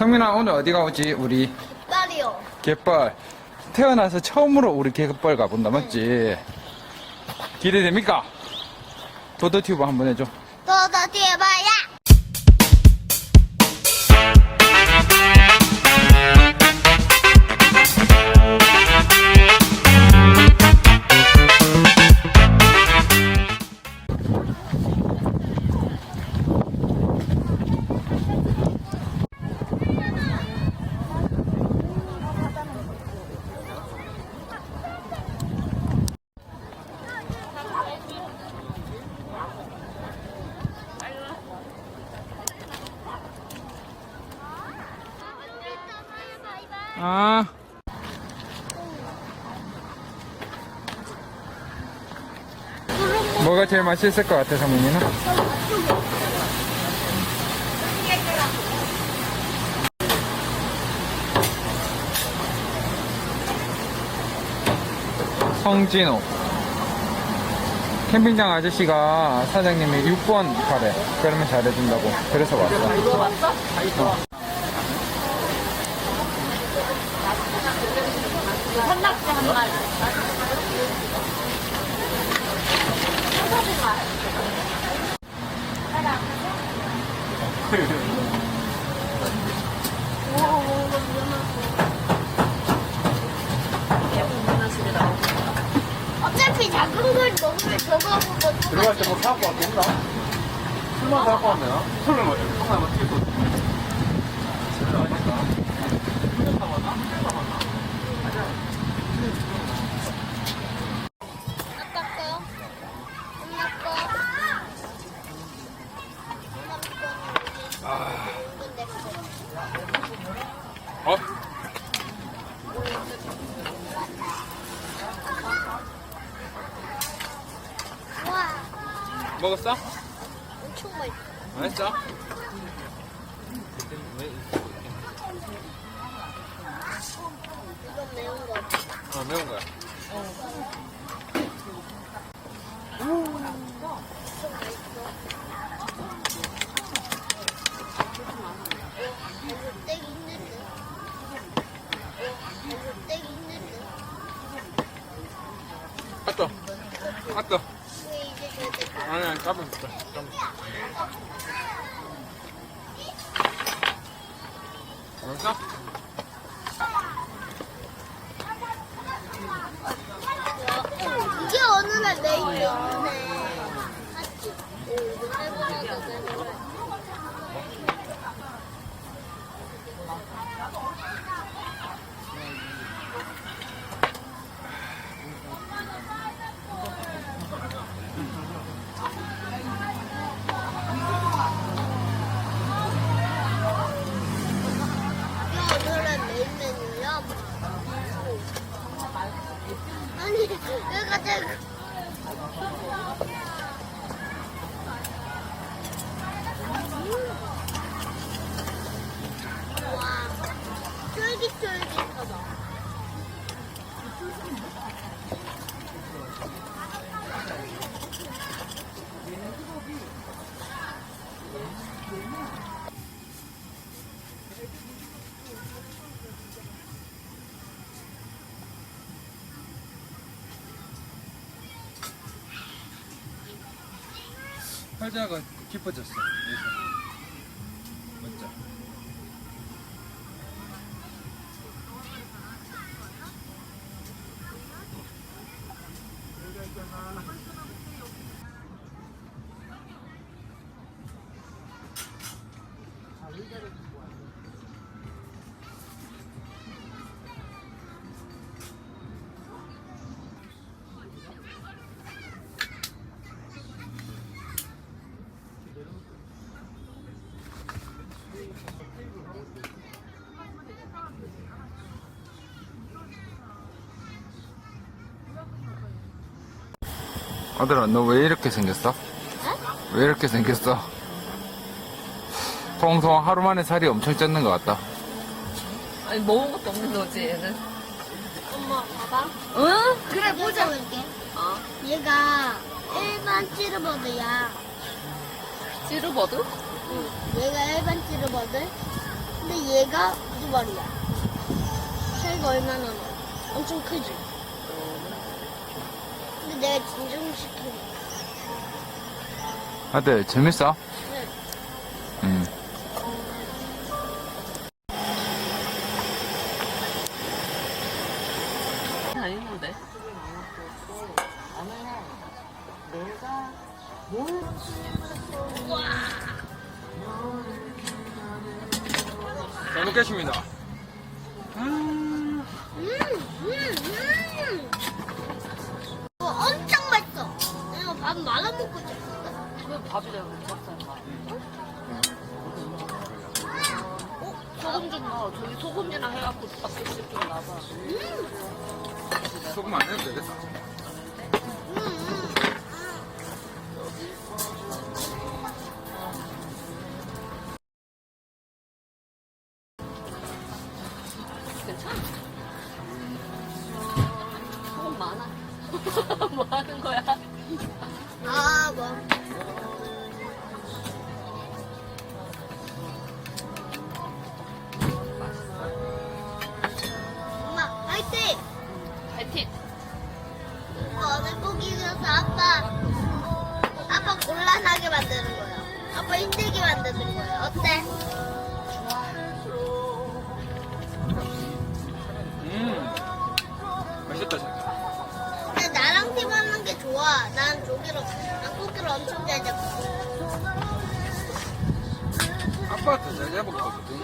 성민아 오늘 어디가 오지 우리 빨리요. 갯벌 태어나서 처음으로 우리 갯벌 가본다 맞지? 기대됩니까? 도도튜브 한번 해줘 더더 뒤에 봐야. 제일 맛있을 것 같아 성민이는? 성진호 캠핑장 아저씨가 사장님이 6번 가래 그러면 잘해준다고 그래서 왔어 이거 맞어? 산낙지 한 마리. 어차피 작은 걸 먹으면 저거 보고 들어갈 때 뭐 사갖고 왔겠나? 술만 사갖고 왔나요? 술을 뭐, 형아 어떻게 또. 아빠 거, 엄마 거, 엄마 거, 이건 내 거. 어? 와, 먹었어? 엄청 맛있어. 맛있어? 이건 매운 거. 어 매운 거야 이제 저렇게 가? 아니 아니 잡으면 있어 잡으면 맛있어? 이게 어느 날 내일 있네. 활자가 깊어졌어 여기서 맞죠? 아 들아 너 왜 이렇게 생겼어? 왜 이렇게 생겼어? 통통 하루 만에 살이 엄청 쪘는 것 같다 아니, 먹은 것도 없는 거지, 얘는. 엄마, 봐봐. 응? 그래, 보자. 볼게. 어. 얘가 일반 찌르버드야. 찌르버드? 응. 얘가 일반 찌르버드. 근데 얘가 두 마리야. 차이가 얼마나 나? 엄청 크지? 내가 진정시킨 아들 재밌어? 어, 소금 좀 넣어. 어, 저기 소금이랑 해갖고 밥솥 좀 놔봐. 음, 소금 안 해도 되겠다. 아빠한테 잘 잡았거든.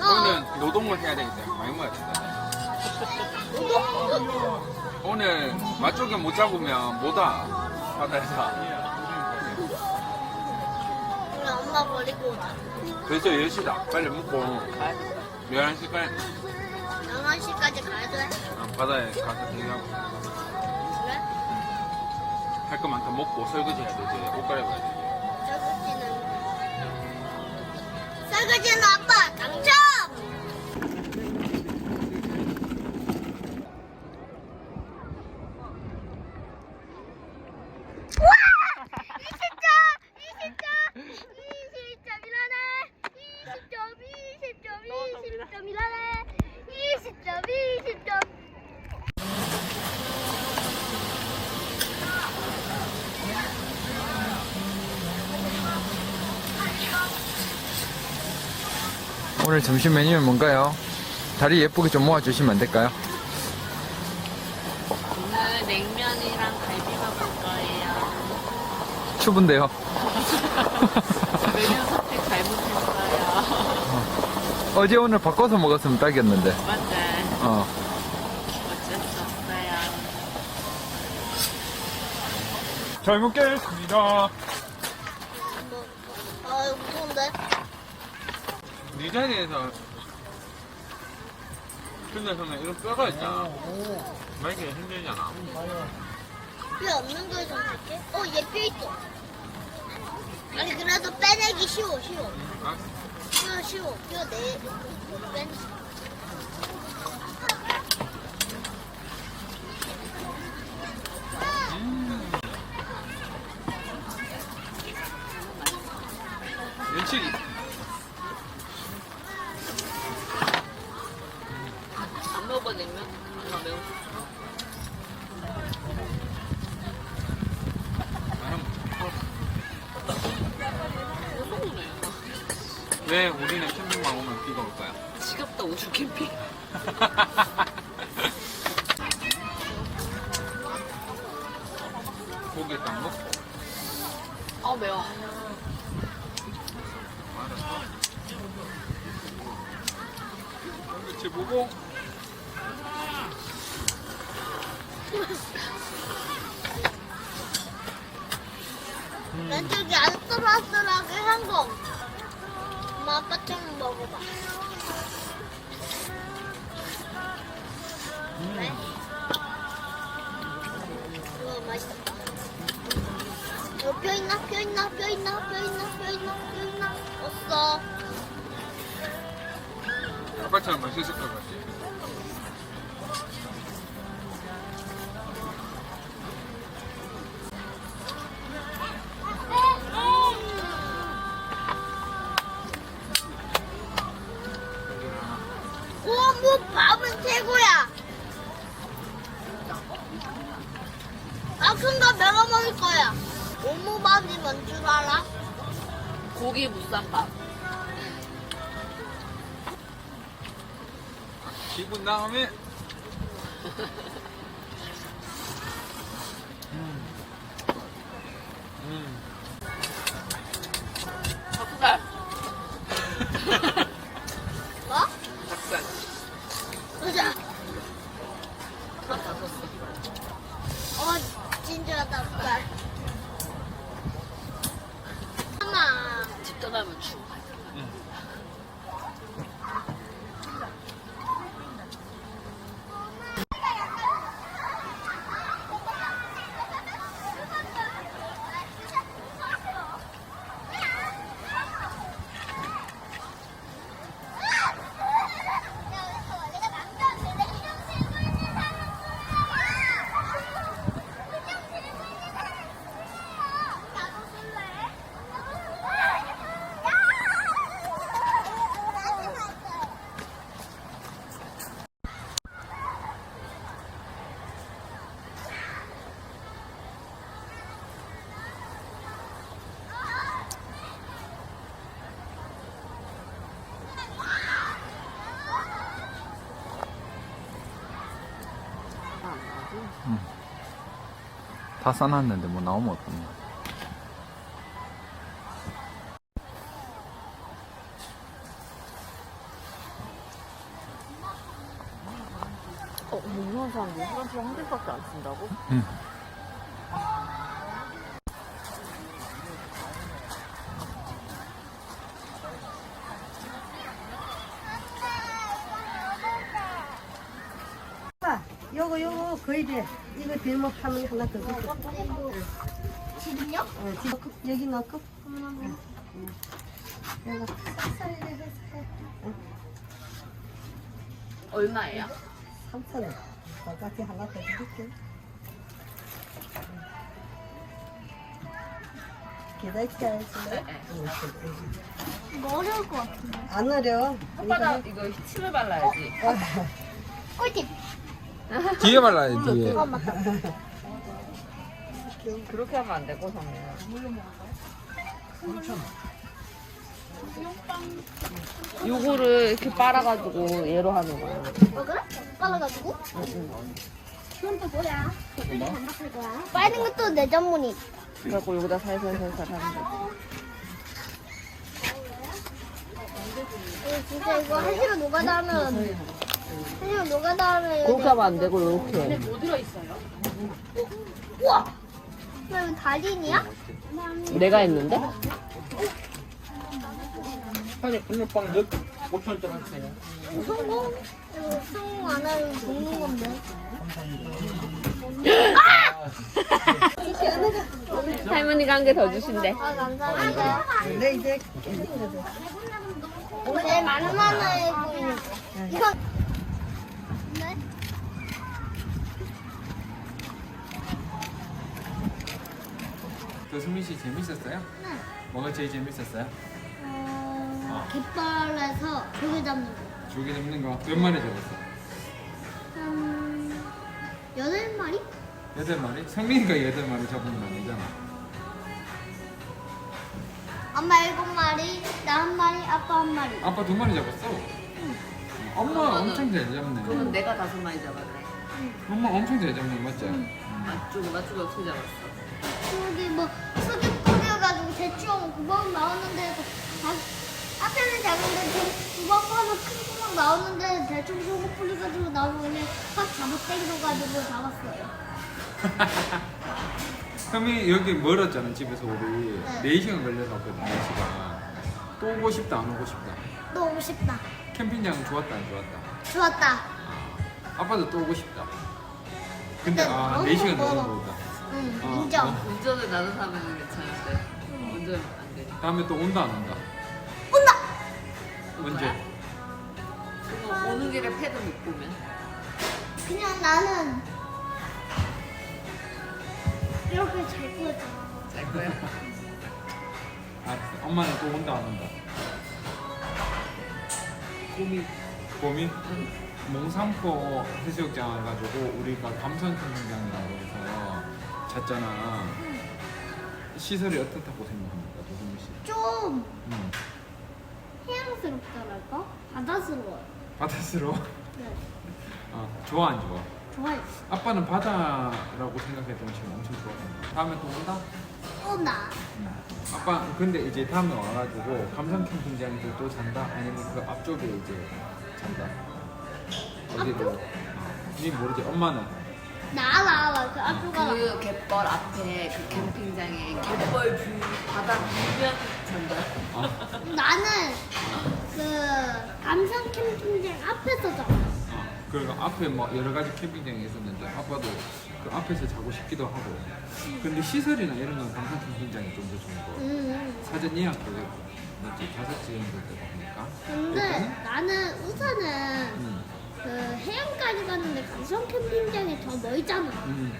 못. 오늘 노동을 해야 되겠다. 많이 먹어야 된다. 오늘 맛조개 못 잡으면 못 와 바다에서. 우리 엄마 버리고 오자. 그래서 10시다. 빨리 먹고 11시까지 영원시까지 가야 돼. 바다에 가서 대기하고? 할 거 많다 먹고 설거지 해야 되지. 옷 갈아입어야 되지. 설거지는 설거지는 아빠 당첨! 우와! 20점! 20점! 20점이라네! 20점, 20점, 20점이라네! 20점, 20점! 오늘 점심 메뉴는 뭔가요? 다리 예쁘게 좀 모아주시면 안 될까요? 오늘 냉면이랑 갈비 먹을 거예요. 추운데요. 메뉴 선택 잘못했어요. 어제 오늘 바꿔서 먹었으면 딱이었는데. 맞네. 어. 어쩔 수 없어요. 잘 먹겠습니다. 뭐, 아, 무서운데? 네 자리에서 근데서는 이런 뼈가 있잖아. 말기가 힘들잖아. 뼈 없는 거에서 할게? 어, 얘 뼈 있어. 아니, 그래도 빼내기 쉬워, 쉬워. 아, 쉬워, 쉬워. 뼈 내, 빼 면치기. 안 왜 우리는 캠핑만 오면 비가 올까요? 지겹다 우주 캠핑. 고기 딱 먹고. 아 매워. 그치 보고. 왼쪽이 아슬아슬하게 한 거. 아빠 좀 먹어봐. 왜? 이거 맛있다. 이거 뼈 있나? 뼈 있나? 뼈 있나? 뼈 있나? 뼈 있나? 뼈 있나? 없어. 아빠처럼 맛있을 것 같아. 고기 무쌈밥. 기분 다음에 닭살. 떠 다 싸놨는데 뭐 나오면 어떡해 어, 먹는 사람들 화장실 한 개밖에 안 쓴다고? 응. 아, 요거 요거 거의 돼. 이거 대목 하면 하나 더 줄게. 지금요? 어, 여기 넣고. 응. 여기가 쌀쌀이 해서 얼마예요? 3천 원. 바깥에 하나 더 드릴게. 기다려야지. 네. 이거 어려울 것 같은데. 안 어려워. 혓바닥 이거 침을 발라야지. 꿀팁. 뒤에 발라야 뒤에 어, 맞다. 그렇게 하면 안 되고, 성민아. 요거를 이렇게 빨아가지고 얘로 하는 거야. 어, 그래? 빨아가지고? 그건 또 뭐야? 반박할 거야? 빨는 것도 내 전문이. 그래갖고 여기다 살살살살 하는 거지. 이거 진짜 이거 한시로 노가다 하면 한시로 노가다 하면 그렇게 하면 안 되고, 이렇게. 우와! 나 이거 달인이야? 내가 했는데? 사장님, 오늘 빵 몇, 5천원짜리 주세요. 성공? 이거 성공 안 하면 죽는 건데. 할머니가 한 개 더 주신대. 아, 감사합니다. 내 이제 제일 많은 하나에 보이는 이거. 조수민 씨 재밌었어요? 네. 뭐가 제일 재밌었어요? 어, 깃발에서 조개 잡는 거. 조개 잡는 거 몇 마리 잡았어? 한 여덟 마리? 여덟 마리? 성민이가 여덟 마리 잡은 건 아니잖아 엄마 일곱 마리, 나 한 마리, 아빠 한 마리. 아빠 두 마리 잡았어 엄마 엄청 잘 잡네 그러면 내가 다섯 마리 잡았네. 엄마 엄청 잘 잡네 맞지? 맞추고, 맞추고 어떻게 잡았어? 저기 뭐 수직 뿌려가지고 대충 구멍 나오는데 다, 앞에는 작은데 구멍 파면 큰 구멍 나오는데 대충 소금 뿌려가지고 나오면 확 잡아 당겨가지고 잡았어요. 성민이 여기 멀었잖아 집에서 우리 네. 4시간 걸려서 왔거든 4시간 또 오고 싶다 안 오고 싶다 또 오고 싶다. 캠핑장 좋았다 안 좋았다? 좋았다. 아빠도 또 오고 싶다 근데 근데 아 너무 4시간 멀어. 너무 멀다 응, 어, 인정. 어. 운전을 나는 사람은 괜찮은데. 운전은 안 돼. 다음에 또 온다 안 온다? 온다! 언제? 그럼 오는 길에 패드 못 보면. 그냥 나는 이렇게 잘 구워줘. 잘 거야. 알았어 엄마는 또 온다 안 온다? 고민. 봄이? 몽산포 해수욕장 와가지고 우리가 해서 잤잖아. 시설이 어떻다고 생각합니까, 도승민 씨? 좀 음. 해양스럽다랄까? 바다스러워요. 바다스러워? 네, 어, 좋아 안 좋아? 좋아요. 아빠는 바다라고 생각했던 지금 엄청 좋아한다. 다음에 또 온다? 또 나. 아빠 근데 이제 다음에 와가지고 감성 캠핑장에서 또 잔다? 아니면 그 앞쪽에 이제 잔다? 앞쪽? 어, 니 모르지? 엄마는? 나, 나, 나. 그그 갯벌 앞에 그 캠핑장에 갯벌 뷰 바다 보면 잔다. 어. 나는 그 감성 캠핑장 앞에서 자. 어. 그리고 앞에 뭐 여러 가지 캠핑장이 있었는데 아빠도 그 앞에서 자고 싶기도 하고 근데 시설이나 이런 건 감성 캠핑장이 좀 더 좋은 거 음. 사전 예약도 되고 맞지? 다섯 시 정도 되고 하니까 근데 일단은 나는 우선은 음. 그 해안까지 가는데 감성 캠핑장이 더 멀잖아. 음.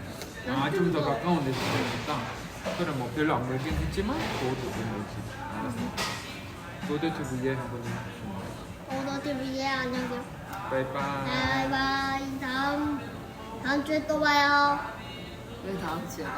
아, 좀 더 가까운 데서 살겠다. 그래, 뭐 별로 안 멀긴 했지만, 그것도 좀 멀지. 알았어. 노데트 위에 한번 해주시면. 어, 너들 위에 안녕히. 바이바이. 바이바이. 다음 다음 주에 또 봐요. 왜 다음 주에 봐?